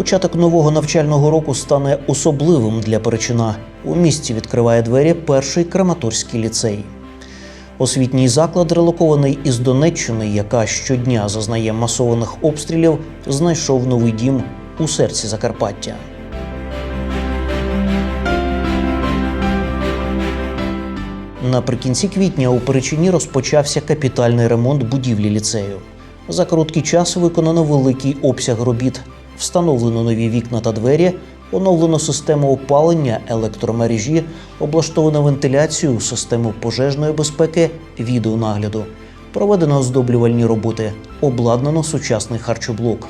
Початок нового навчального року стане особливим для Перечина. У місті відкриває двері перший Краматорський ліцей. Освітній заклад, релокований із Донеччини, яка щодня зазнає масованих обстрілів, знайшов новий дім у серці Закарпаття. Наприкінці квітня у Перечині розпочався капітальний ремонт будівлі ліцею. За короткий час виконано великий обсяг робіт, встановлено нові вікна та двері, оновлено систему опалення, електромережі, облаштовано вентиляцію, систему пожежної безпеки, відеонагляду. Проведено оздоблювальні роботи, обладнано сучасний харчоблок.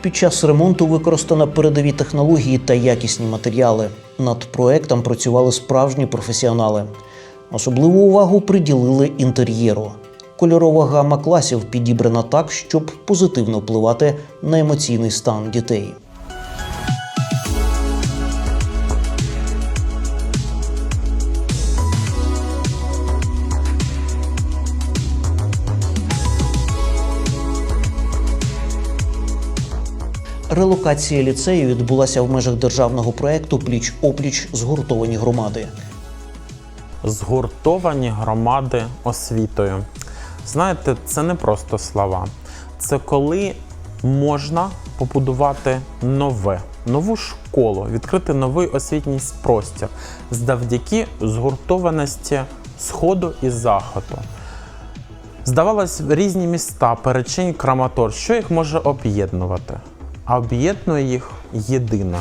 Під час ремонту використано передові технології та якісні матеріали. Над проектом працювали справжні професіонали. Особливу увагу приділили інтер'єру. Кольорова гама класів підібрана так, щоб позитивно впливати на емоційний стан дітей. Релокація ліцею відбулася в межах державного проекту Пліч опліч згуртовані громади. згуртовані громади освітою. Знаєте, це не просто слова. Це коли можна побудувати нове, нову школу, відкрити новий освітній простір завдяки згуртованості Сходу і Заходу. Здавалось, різні міста, Перечинь, Краматор, що їх може об'єднувати? А об'єднує їх єдина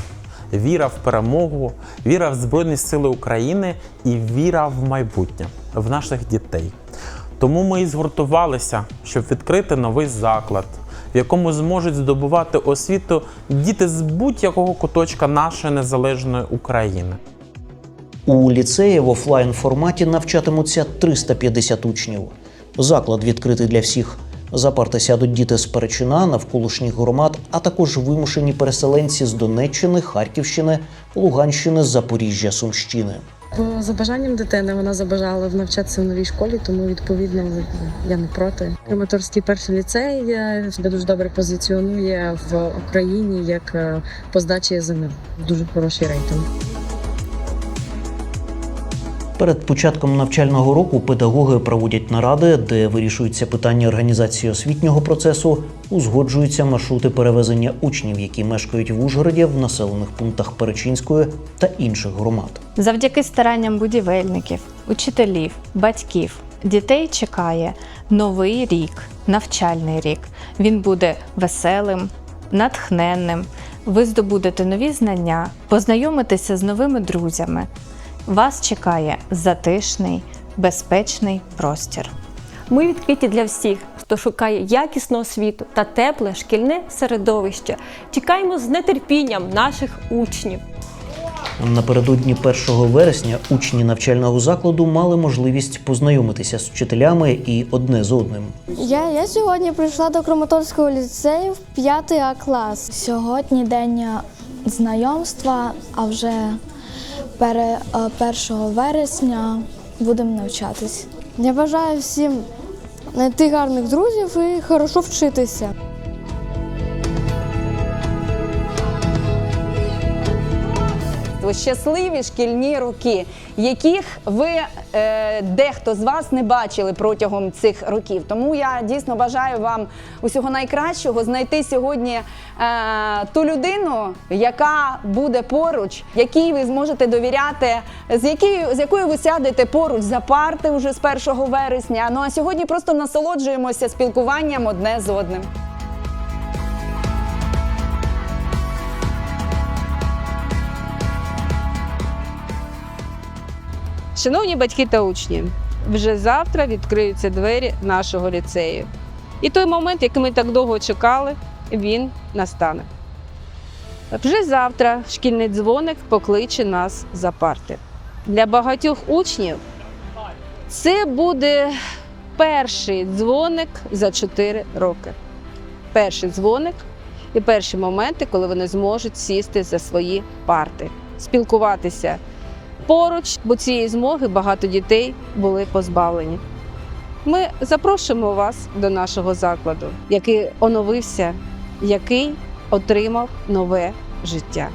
віра в перемогу, віра в Збройні Сили України і віра в майбутнє, в наших дітей. Тому ми і згуртувалися, щоб відкрити новий заклад, в якому зможуть здобувати освіту діти з будь-якого куточка нашої незалежної України. У ліцеї в офлайн форматі навчатимуться 350 учнів. Заклад відкритий для всіх. За парти сядуть діти з Перечина, навколишніх громад, а також вимушені переселенці з Донеччини, Харківщини, Луганщини, Запоріжжя, Сумщини. За бажанням дитини вона забажала навчатися в новій школі, тому відповідно я не проти. Краматорський перший ліцей е, себе дуже добре позиціонує в Україні як е, по здачі ЗНО. Дуже хороший рейтинг. Перед початком навчального року педагоги проводять наради, де вирішуються питання організації освітнього процесу, узгоджуються маршрути перевезення учнів, які мешкають в Ужгороді в населених пунктах Перечинської та інших громад. Завдяки старанням будівельників, учителів, батьків, дітей чекає новий рік, навчальний рік. Він буде веселим, натхненним. Ви здобудете нові знання, познайомитеся з новими друзями. Вас чекає затишний, безпечний простір. Ми відкриті для всіх, хто шукає якісну освіту та тепле шкільне середовище. Чекаємо з нетерпінням наших учнів. Напередодні 1 вересня учні навчального закладу мали можливість познайомитися з вчителями і одне з одним. Я, я сьогодні прийшла до Краматорського ліцею в 5 А клас. Сьогодні день е, знайомства, а вже 1 вересня будемо навчатись. Я бажаю всім знайти гарних друзів і хорошо вчитися. Щасливі шкільні роки, яких ви е, дехто з вас не бачили протягом цих років. Тому я дійсно бажаю вам усього найкращого знайти сьогодні е, ту людину, яка буде поруч, якій ви зможете довіряти, з якою, з якою ви сядете поруч за парти вже з 1 вересня. Ну а сьогодні просто насолоджуємося спілкуванням одне з одним. Шановні батьки та учні, вже завтра відкриються двері нашого ліцею. І той момент, який ми так довго чекали, він настане. Вже завтра шкільний дзвоник покличе нас за парти. Для багатьох учнів це буде перший дзвоник за 4 роки. Перший дзвоник і перші моменти, коли вони зможуть сісти за свої парти, спілкуватися поруч, бо цієї змоги багато дітей були позбавлені. Ми запрошуємо вас до нашого закладу, який оновився, який отримав нове життя.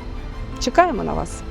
Чекаємо на вас!